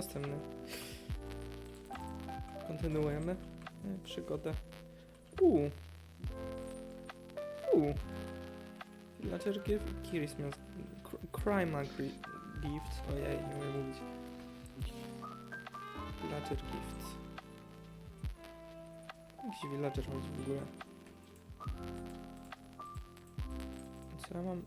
Następny. Kontynuujemy e, przygodę. Uuu. Uuu. Villager gift, Christmas, Cr- Crime Gift, ojej, nie umiem mówić. Villager Gift. Jakiś villager chodzi w ogóle. Co ja mam?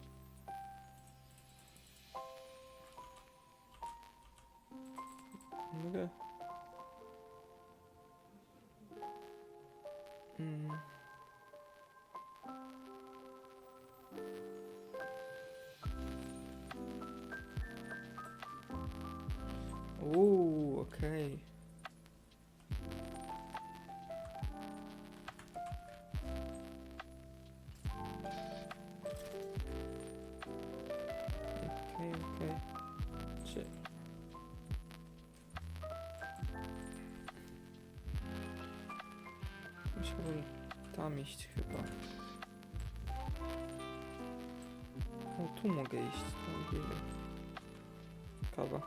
Musiałbym tam iść chyba. O, tu mogę iść. Tam biegę. Kawa.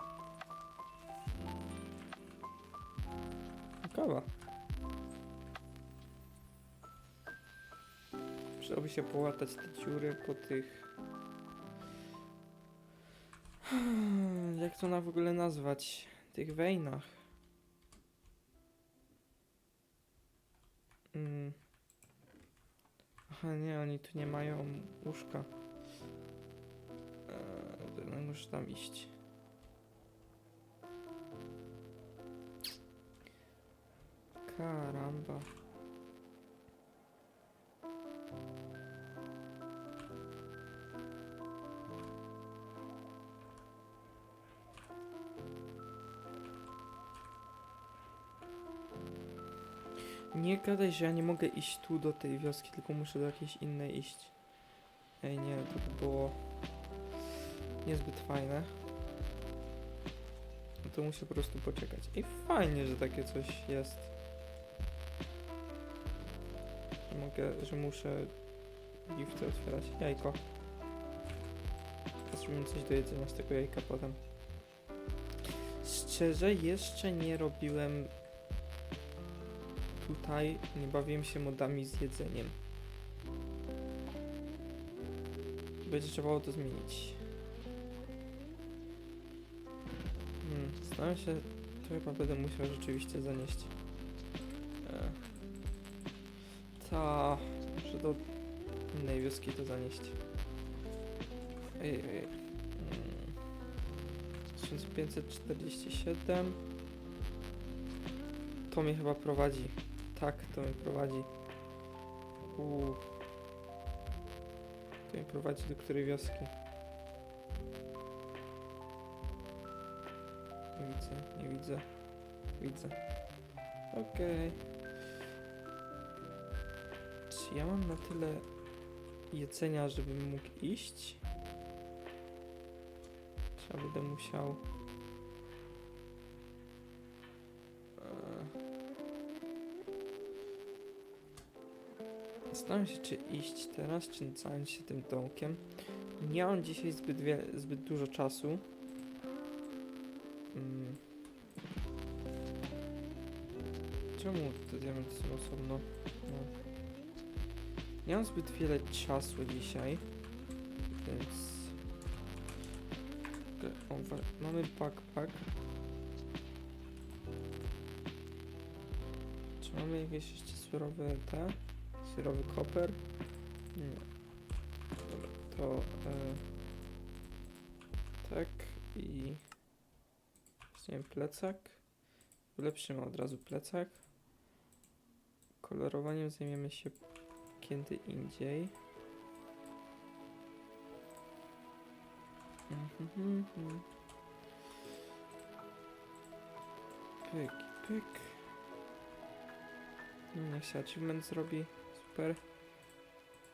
Kawa. Przydałoby się połatać te dziury po tych... Jak to na w ogóle nazwać? Tych wejnach. Mają łóżka. Eee, to muszę tam iść. Karamba. Nie gadaj, że ja nie mogę iść tu do tej wioski, tylko muszę do jakiejś innej iść. Ej, nie, to by było niezbyt fajne. No to muszę po prostu poczekać. I fajnie, że takie coś jest. Że mogę, że muszę gifty otwierać. Jajko. Zrobimy coś do jedzenia z tego jajka potem. Szczerze, jeszcze nie robiłem tutaj, nie bawiłem się modami z jedzeniem. Będzie trzeba to zmienić. Hmm, zastanawiam się, to chyba będę musiał rzeczywiście zanieść. E, ta, muszę do innej wioski to zanieść. Ej, ej. Hmm. 1547 To mnie chyba prowadzi. Tak, to mnie prowadzi. Uuu. Mnie prowadzi do której wioski? Nie widzę, nie widzę. Widzę. Okej. Czy ja mam na tyle jedzenia, żebym mógł iść? Czy ja będę musiał... Zastanawiam się, czy iść teraz, czy zająć się tym domkiem. Nie mam dzisiaj zbyt, wie, zbyt dużo czasu. Mm. Czemu te diamenty są osobno? No. Nie mam zbyt wiele czasu dzisiaj, więc... Okej, O, wa- mamy backpack. Czy mamy jakieś jeszcze surowe te? Surowy koper? Nie. Dobra, to e, tak i weźmiemy plecak. Ulepszymy od razu plecak. Kolorowaniem zajmiemy się kiedy indziej. Mhm, mhm. Pyk, pyk. No, Niech się achievement zrobi. Super.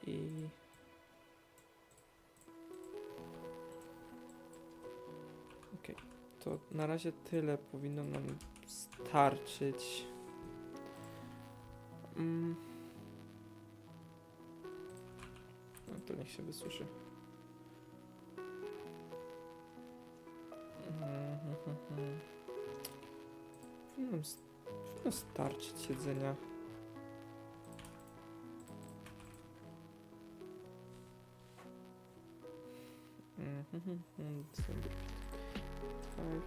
I... Okej, to na razie tyle powinno nam starczyć. Mm. No to niech się wysuszy. S- powinno starczyć jedzenia. Mhm, Five.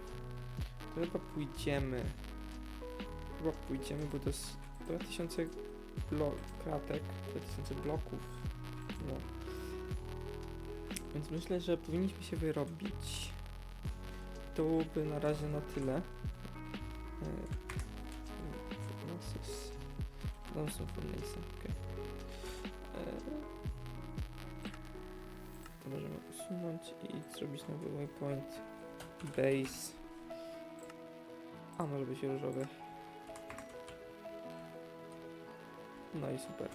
To Chyba pójdziemy. Chyba pójdziemy, bo to jest 2000 blo- kratek, 2000 bloków. No. Więc myślę, że powinniśmy się wyrobić. To byłoby na razie na tyle. E, są furnace, okej. E, To możemy usunąć i zrobić nowy waypoint. Base. A może być różowy. No i super.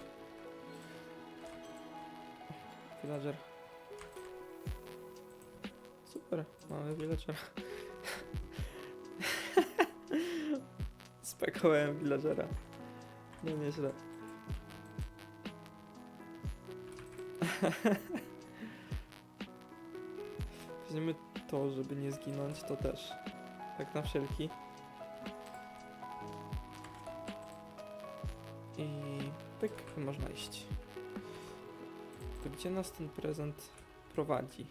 Villager. Super, mamy villagera. Spakowałem villagera. No nieźle. Weźmiemy to, żeby nie zginąć, to też. Tak na wszelki. I tak można iść. To gdzie nas ten prezent prowadzi?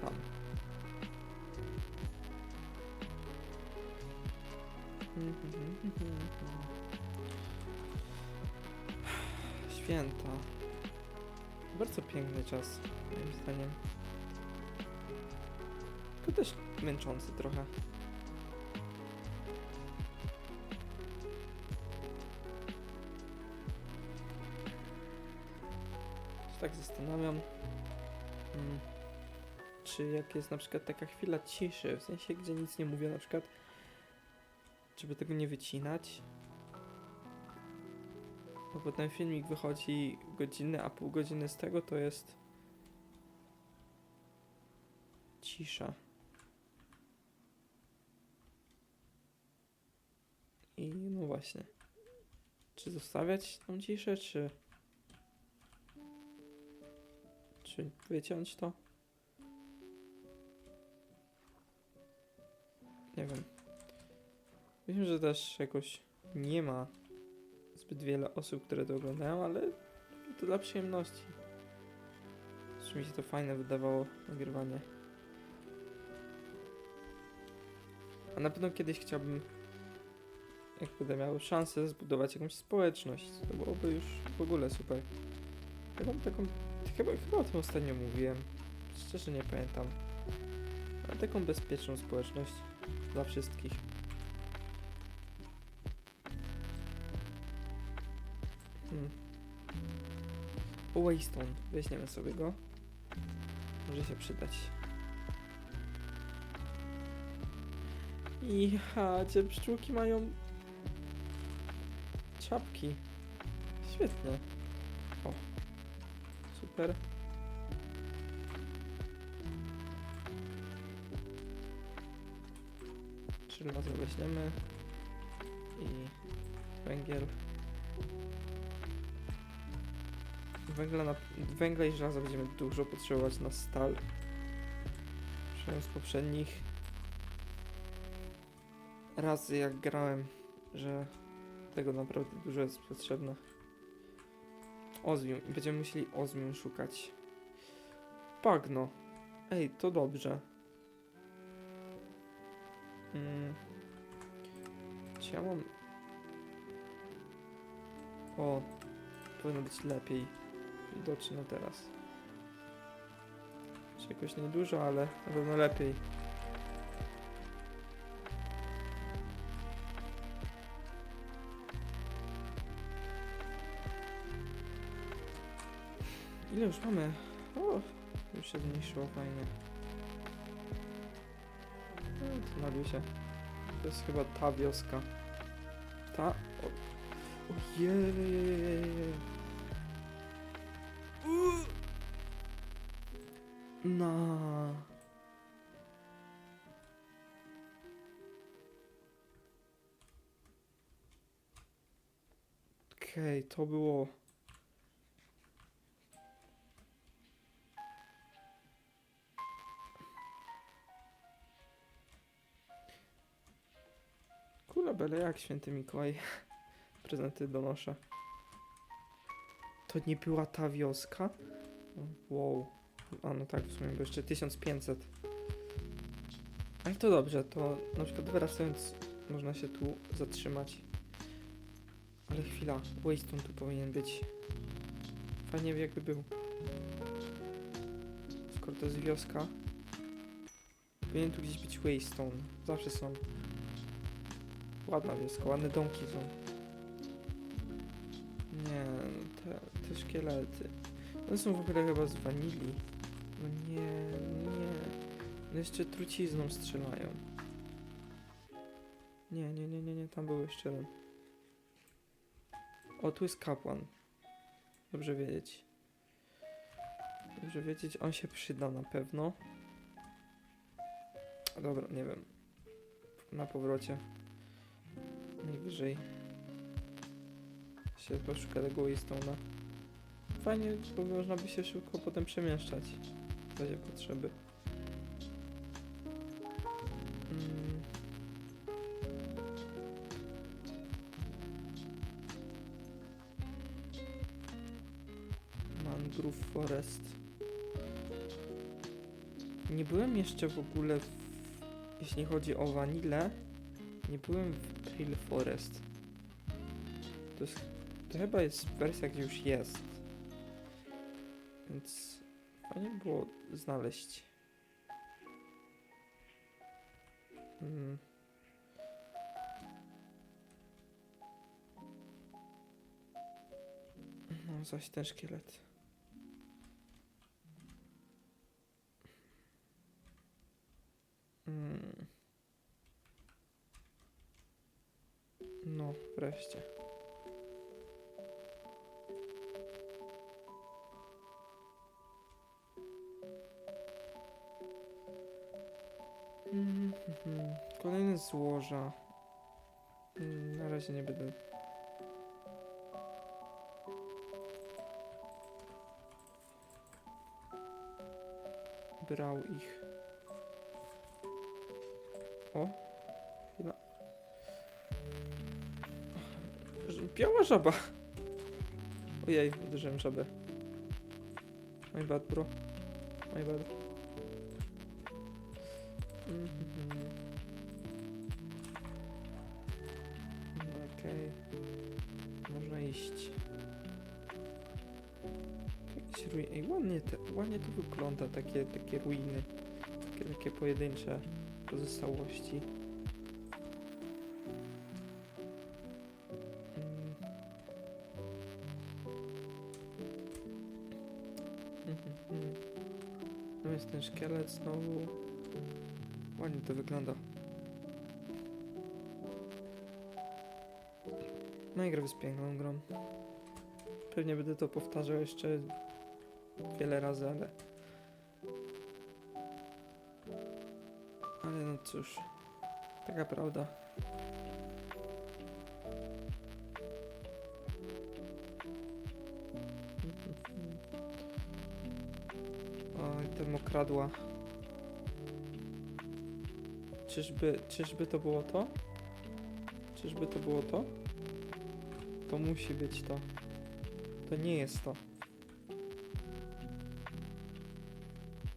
Tam. Święta. Bardzo piękny czas, moim zdaniem. Tylko też męczący trochę. Tak zastanawiam, mm, czy jak jest na przykład taka chwila ciszy, w sensie gdzie nic nie mówię, na przykład, żeby tego nie wycinać. Bo potem filmik wychodzi godzinny, a pół godziny z tego to jest cisza. I no właśnie. Czy zostawiać tą ciszę, czy. Czy wyciąć to? Nie wiem. Wiem, że też jakoś nie ma zbyt wiele osób, które to oglądają, ale to dla przyjemności. Zresztą mi się to fajne wydawało, nagrywanie. A na pewno kiedyś chciałbym, jak będę miał szansę, zbudować jakąś społeczność. To byłoby już w ogóle super. Ja mam taką, chyba, chyba o tym ostatnio mówiłem. Szczerze nie pamiętam. Ale taką bezpieczną społeczność dla wszystkich. Hmm. Waystone. Weźmiemy sobie go. Może się przydać. I ha, te pszczółki mają czapki. Świetnie. O. Super. Żelazo weźmiemy. I węgiel. Węgla, na, węgla i żelaza będziemy dużo potrzebować na stal. Przynajmniej z poprzednich razy jak grałem, że tego naprawdę dużo jest potrzebne. Ozmium. Będziemy musieli ozmium szukać. Bagno. Ej, to dobrze. Mm. Czy ja mam... O, powinno być lepiej widoczne teraz. Czy jakoś niedużo, ale na pewno lepiej. Ile już mamy? O, już się zmniejszyło fajnie. No, to się. To jest chyba ta wioska. Ta... O, ojej. U. Na. Okej, to było. Kula bele jak święty Mikołaj. Prezenty donoszę. To nie była ta wioska? Wow. A no tak, w sumie, bo jeszcze 1500. Ale to dobrze, to na przykład wracając można się tu zatrzymać. Ale chwila, Waystone tu powinien być. Fajnie jakby był. Skoro to jest wioska, powinien tu gdzieś być Waystone. Zawsze są. Ładna wioska, ładne domki są. Nie, no te, te szkielety. One są w ogóle chyba z wanilii. No nie, nie. No jeszcze trucizną strzelają. Nie, nie, nie, nie, nie, tam był jeszcze jeden. O, tu jest kapłan. Dobrze wiedzieć. Dobrze wiedzieć, on się przyda na pewno. Dobra, nie wiem. Na powrocie. Najwyżej. Się poszuka tego Waystone'a. Fajnie, bo można by się szybko potem przemieszczać. W razie potrzeby. Mm. Mangrove Forest. Nie byłem jeszcze w ogóle w, jeśli chodzi o wanilę, nie byłem w Pale Forest. To, jest, to chyba jest wersja, gdzie już jest. Więc fajnie było znaleźć. Mm. No, zaś ten szkielet. Mm. No, wreszcie. Mhm. Kolejne złoża. Mm, Na razie nie będę. Brał ich. O, chwila. Biała żaba. Ojej, uderzyłem żabę. My bad, bro. My bad. Okej. Można iść. Jakieś ruiny. Ej, ładnie, te, ładnie to wygląda, takie, takie ruiny. Takie, takie pojedyncze pozostałości. Mm. Mhm, mhm. No jest ten szkielet znowu. Ładnie to wygląda. No i gra jest piękną grą. Pewnie będę to powtarzał jeszcze wiele razy, ale... Ale no cóż, taka prawda. Oj, te mokradła. Czyżby, czyżby to było to? Czyżby to było to? To musi być to. To nie jest to.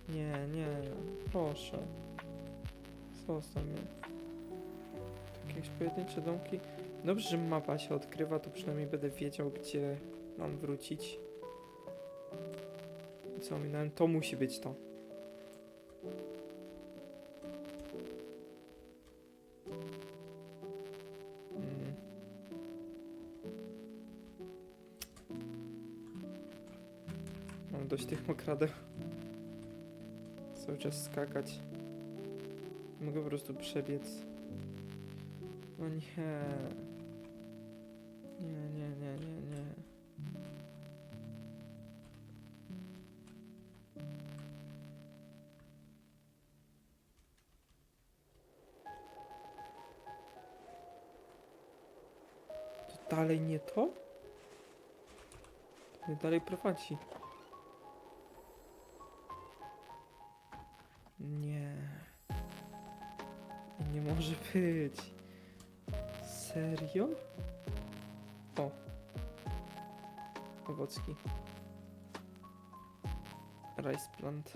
Nie, nie, proszę. Zostaw mnie. Takie jakieś pojedyncze domki. Dobrze, że mapa się odkrywa, to przynajmniej będę wiedział, gdzie mam wrócić. I co minąłem? To musi być to. Mam dość tych mokradeł. Cały czas skakać. Mogę po prostu przebiec. No nie. Nie, nie, nie, nie, nie. To dalej nie to? To mnie dalej prowadzi. Być. Serio? O. Owocki. Rice plant.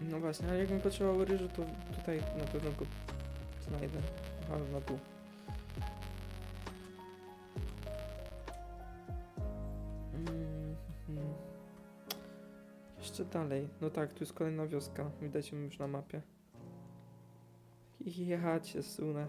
No właśnie, ale jakbym potrzebował ryżu, to tutaj na pewno go znajdę. Aha, na dół. Jeszcze dalej. No tak, tu jest kolejna wioska. Widać ją już na mapie. Ja cię sunę.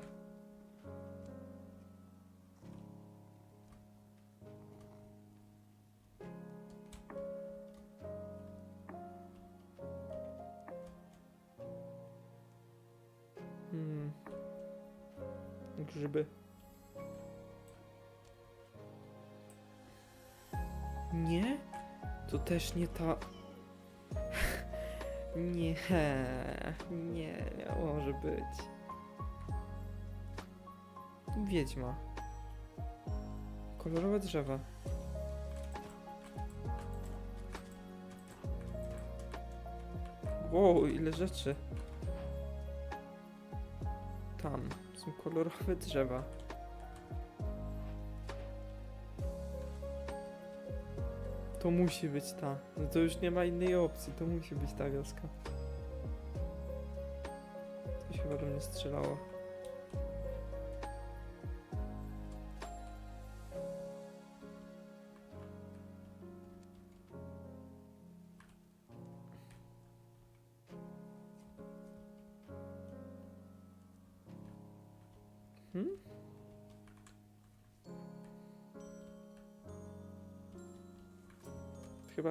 Hmm. Grzyby. Nie? To też nie ta. Nie, nie, nie może być. Wiedźma. Kolorowe drzewa. Wow, ile rzeczy. Tam są kolorowe drzewa. To musi być ta. No to już nie ma innej opcji, to musi być ta wioska. Się chyba do mnie strzelało.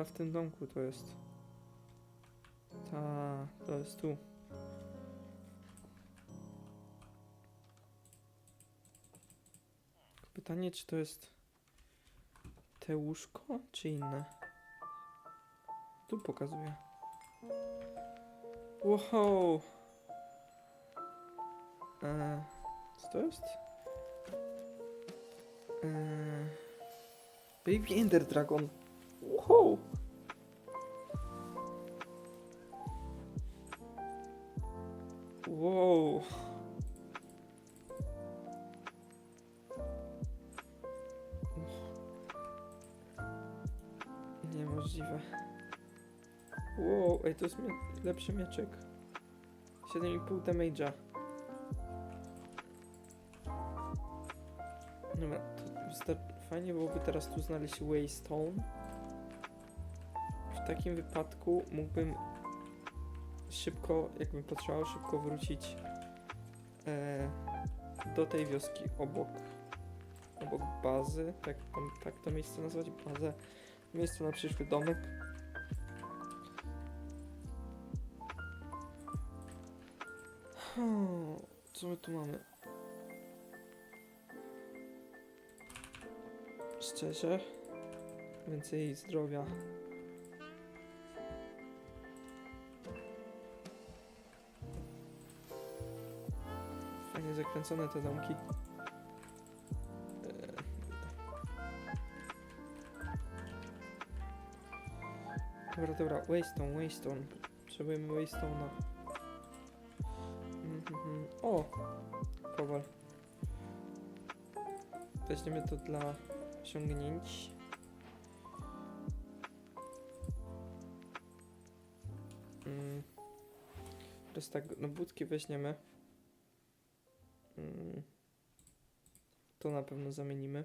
W tym domku to jest. Ta, to jest tu. Pytanie, czy to jest te łóżko, czy inne? Tu pokazuje. Wow! Eee, co to jest? Eee, Baby Ender Dragon. Wow! Lepszy mieczek. 7,5 damage'a. Dobra, to fajnie byłoby teraz tu znaleźć Waystone. W takim wypadku mógłbym szybko, jakbym potrzebował, szybko wrócić e, do tej wioski obok, obok bazy, tak, tam, tak to miejsce nazwać, bazę, miejsce na przyszły domek. Hmm, Co my tu mamy? Szczerze, więcej zdrowia. Fajnie zakręcone te domki. Dobra, dobra, Waystone, Waystone. Potrzebujemy Waystone'a. Kowal. Weźmiemy to dla osiągnięć. Mm. Teraz tak, no budki weźmiemy. Mm. To na pewno zamienimy.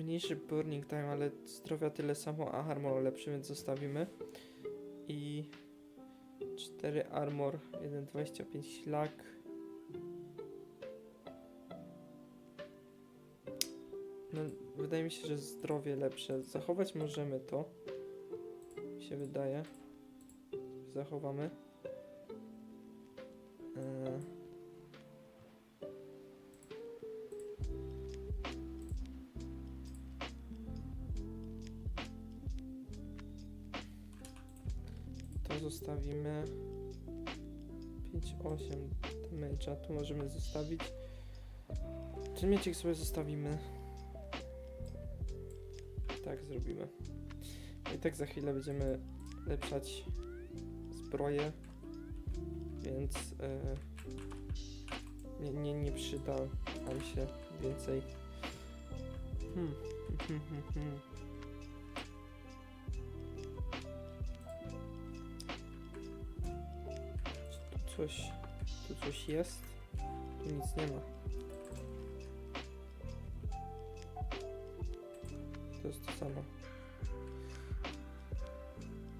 Mniejszy burning time, ale zdrowia tyle samo, a armor lepszy, więc zostawimy. I 4 armor, 1,25 ślak. No, wydaje mi się, że zdrowie lepsze. Zachować możemy to. Mi się wydaje. Zachowamy. Zostawimy 5-8 damage'a, tu możemy zostawić. Ten mieczek sobie zostawimy. Tak zrobimy. I tak za chwilę będziemy lepszać zbroję, więc e, nie, nie, nie przyda nam się więcej. Hmm. Coś, tu coś jest? Tu nic nie ma. To jest to samo.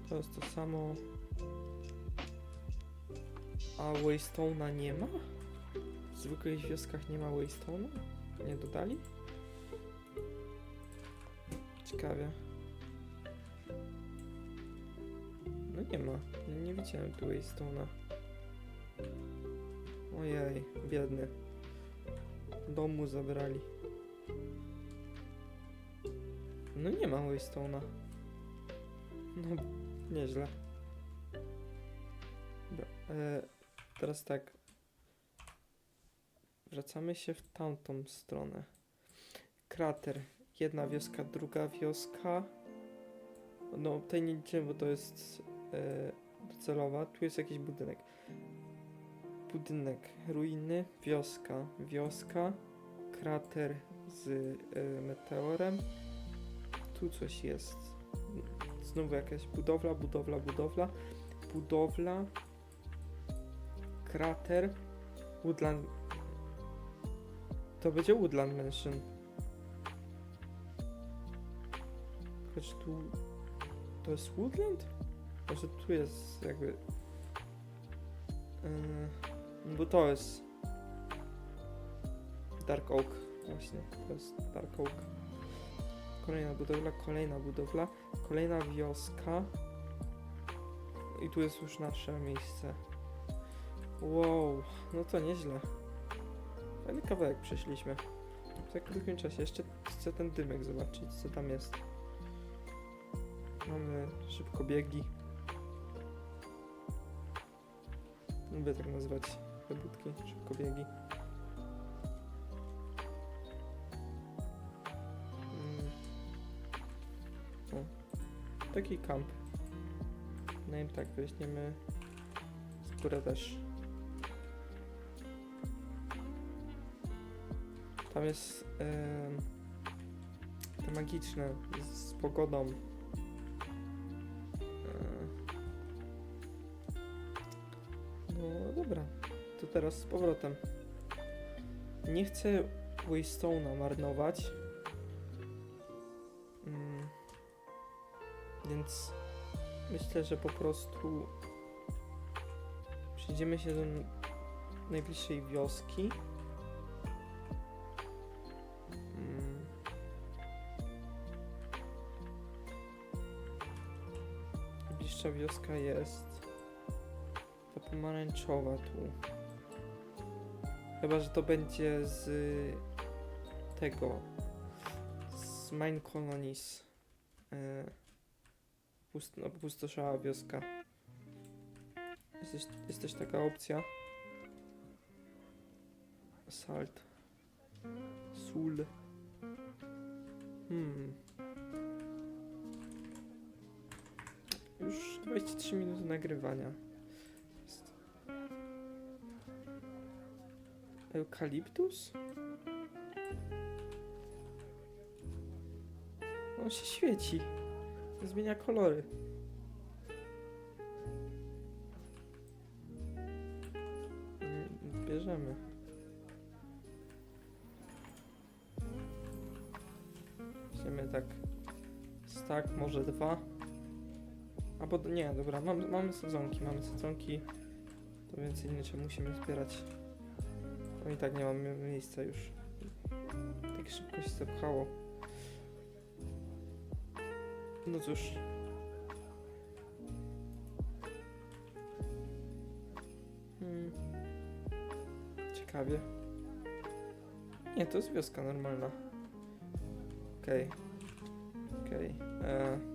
To jest to samo. A Waystone'a nie ma? W zwykłych wioskach nie ma Waystone'a? Nie dodali? Ciekawie. No nie ma. Nie, widziałem tu Waystone'a. Ojej, biedny. Dom mu zabrali. No nie ma Waystone'a. No, nieźle. Dobra, e, teraz tak. Wracamy się w tamtą stronę. Krater. Jedna wioska, druga wioska. No, tej nie liczymy, bo to jest e, docelowa. Tu jest jakiś budynek. Budynek, ruiny, wioska, wioska, krater z e, meteorem. Tu coś jest. Znowu jakaś budowla, budowla, budowla, budowla, krater, woodland. To będzie Woodland Mansion. Choć tu... To jest Woodland? Może tu jest jakby... Yy, bo to jest... Dark Oak. Właśnie, to jest Dark Oak. Kolejna budowla, kolejna budowla, kolejna wioska. I tu jest już nasze miejsce. Wow, no to nieźle. Fajny kawałek przeszliśmy. W tak krótkim czasie. Jeszcze chcę ten dymek zobaczyć, co tam jest. Mamy szybko biegi. Lubię tak nazywać te budki, biegi. Mm. O, taki kamp. Name tak weźmiemy. Skórę też. Tam jest em, te magiczne z pogodą. Teraz z powrotem. Nie chcę Waystone'a marnować. Mm, więc myślę, że po prostu przejdziemy się do najbliższej wioski. Mm. Najbliższa wioska jest ta pomarańczowa tu. Chyba, że to będzie z tego z Mine Colonies. E, pust, no, pustoszała wioska. Jest też taka opcja. Salt. Sól. Hmm. Już 23 minuty nagrywania. Eukaliptus? On się świeci. Zmienia kolory. Bierzemy. Weźmiemy tak stak, może dwa. D- nie, dobra, mamy, mamy sadzonki, mamy sadzonki. To więcej nie musimy zbierać. No i tak nie mamy miejsca już. Tak szybko się zapchało. No cóż. Hmm. Ciekawie. Nie, to jest wioska normalna. Okej. Okej. e. Okej.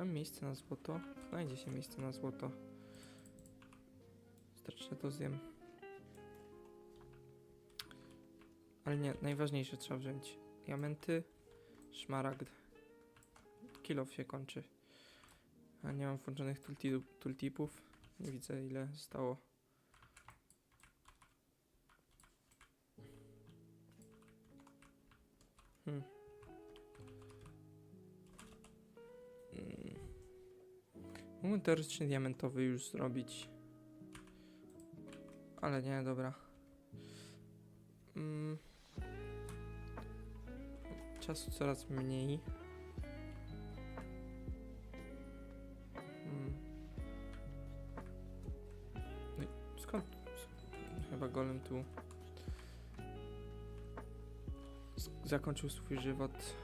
Szukam miejsca na złoto. Znajdzie się miejsce na złoto. Wystarczy, to zjem. Ale nie, najważniejsze trzeba wziąć. Diamenty, szmaragd. Kilof się kończy. A nie mam włączonych tulti- tultipów. Nie widzę ile zostało. Mógłbym teoretycznie diamentowy już zrobić. Ale nie, dobra. Mm. Czasu coraz mniej. Mm. No skąd? Chyba golem tu zakończył swój żywot.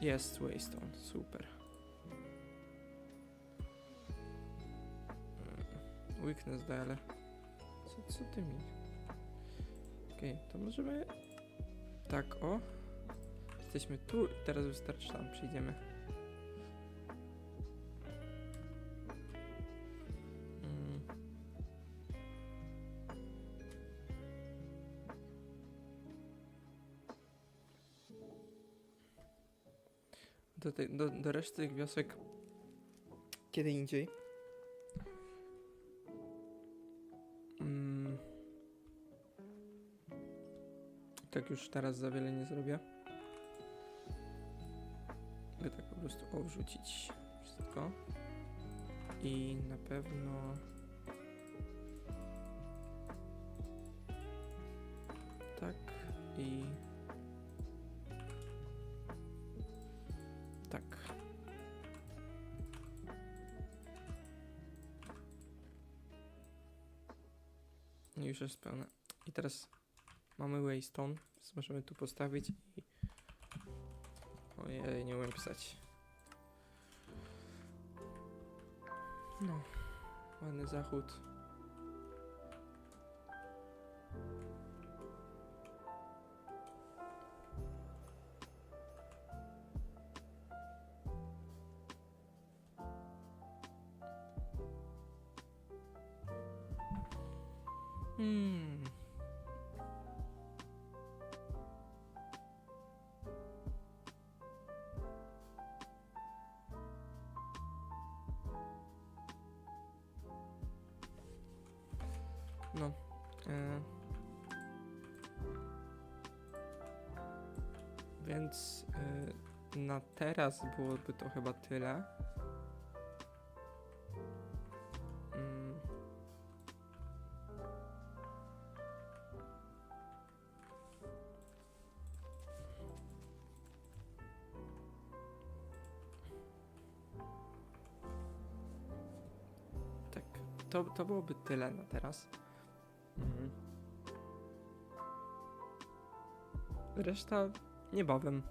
Jest Waystone, super. Weakness ale co, co ty mi? Okej, to możemy tak, o. Jesteśmy tu i teraz wystarczy tam przyjdziemy. Mm. Do, tej, do, do reszty tych wiosek kiedy indziej. Tak już teraz za wiele nie zrobię. Mogę tak po prostu owrzucić wszystko. I na pewno... Tak i... Tak. Już jest pełne. I teraz mamy waystone, więc możemy tu postawić i... Ojej, nie umiem pisać. No, ładny zachód. Więc e, na teraz byłoby to chyba tyle. Mm. Tak, to, to byłoby tyle na teraz. Mhm. Reszta niebawem.